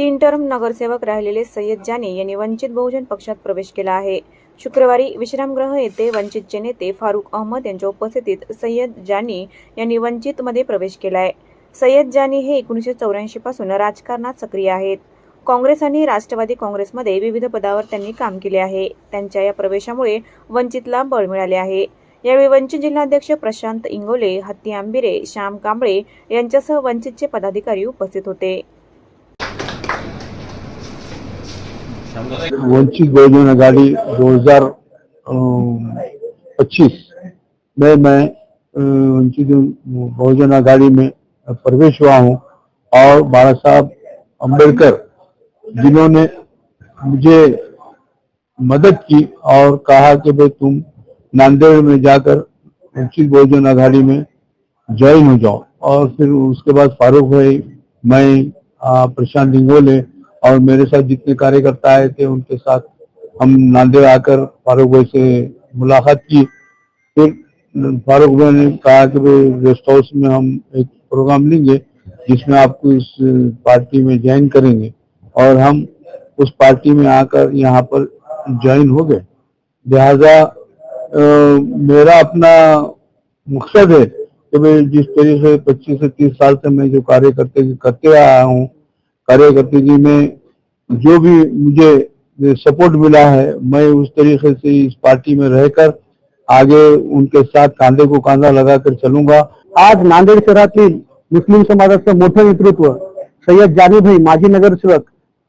तीन टर्म नगरसेवक राहिलेले सय्यद जानी यांनी वंचित बहुजन पक्षात प्रवेश केला आहे. शुक्रवारी विश्रामगृह येथे वंचितचे नेते फारुख अहमद यांच्या उपस्थितीत सय्यद जानी यांनी वंचितमध्ये प्रवेश केला आहे सय्यद जानी हे एकोणीसशे चौऱ्याऐंशी पासून राजकारणात सक्रिय आहेत. काँग्रेस आणि राष्ट्रवादी काँग्रेसमध्ये विविध पदावर त्यांनी काम केले आहे. त्यांच्या या प्रवेशामुळे वंचितला बळ मिळाले आहे. यावेळी वंचित जिल्हाध्यक्ष प्रशांत इंगोले हत्ती आंबिरे श्याम कांबळे यांच्यासह वंचितचे पदाधिकारी उपस्थित होते. वंचित बहुजन आघाड़ी 2025 में मैं वंचित बहुजन आघाड़ी में प्रवेश हुआ हूँ और बाबा साहब अंबेडकर जिन्होंने मुझे मदद की और कहा कि भाई तुम नांदेड़ में जाकर वंचित बहुजन आघाड़ी में ज्वाइन हो जाओ। और फिर उसके बाद फारूक भाई, मैं प्रशांत इंगोले और मेरे साथ जितने कार्यकर्ता आए थे, उनके साथ हम नांदेड़ आकर फारूक भाई से मुलाकात की। फिर फारूक भाई ने कहा कि भाई, गेस्ट हाउस में हम एक प्रोग्राम लेंगे, जिसमें आपको इस पार्टी में ज्वाइन करेंगे। और हम उस पार्टी में आकर यहाँ पर ज्वाइन हो गए। लिहाजा मेरा अपना मकसद है कि भाई, जिस तरीके से 25 से 30 साल से मैं जो कार्य करते करते आया हूँ कार्यकर्ता जी, में जो भी मुझे सपोर्ट मिला है, मैं उस तरीके से इस पार्टी में रहकर आगे उनके साथ कांधे को कांधा लगाकर चलूँगा। आज नांदेड शहरातील मुस्लिम समाजाचं मोठं नेतृत्व सय्यद जानीभाई माजी नगरसेवक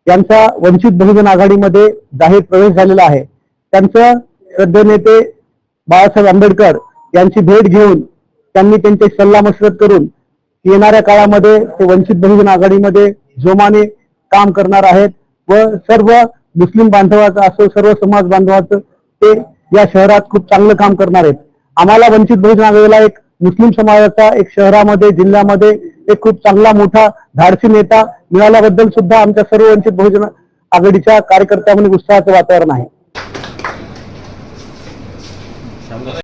यांचा वंचित बहुजन आघाडीमध्ये जाहीर प्रवेश झालेला आहे. त्यांचं श्रद्धे नेते बाळासाहेब आंबेडकर यांची भेट घेऊन त्यांनी त्यांचे सल्ला मसरत करून येणाऱ्या काळामध्ये ते वंचित बहुजन आघाडीमध्ये जोमाने काम करणार आहेत व सर्व मुस्लिम बांधवाचं असो सर्व समाज बांधवाचं ते या शहरात खूप चांगलं काम करणार आहेत. आम्हाला वंचित बहुजन आघाडीला एक मुस्लिम समाजाचा एक शहरामध्ये जिल्ह्यामध्ये एक खूप चांगला मोठा धाडसी नेता मिळाल्याबद्दल सुद्धा आमच्या सर्व वंचित बहुजन आघाडीच्या कार्यकर्त्यामध्ये उत्साहाचं वातावरण आहे.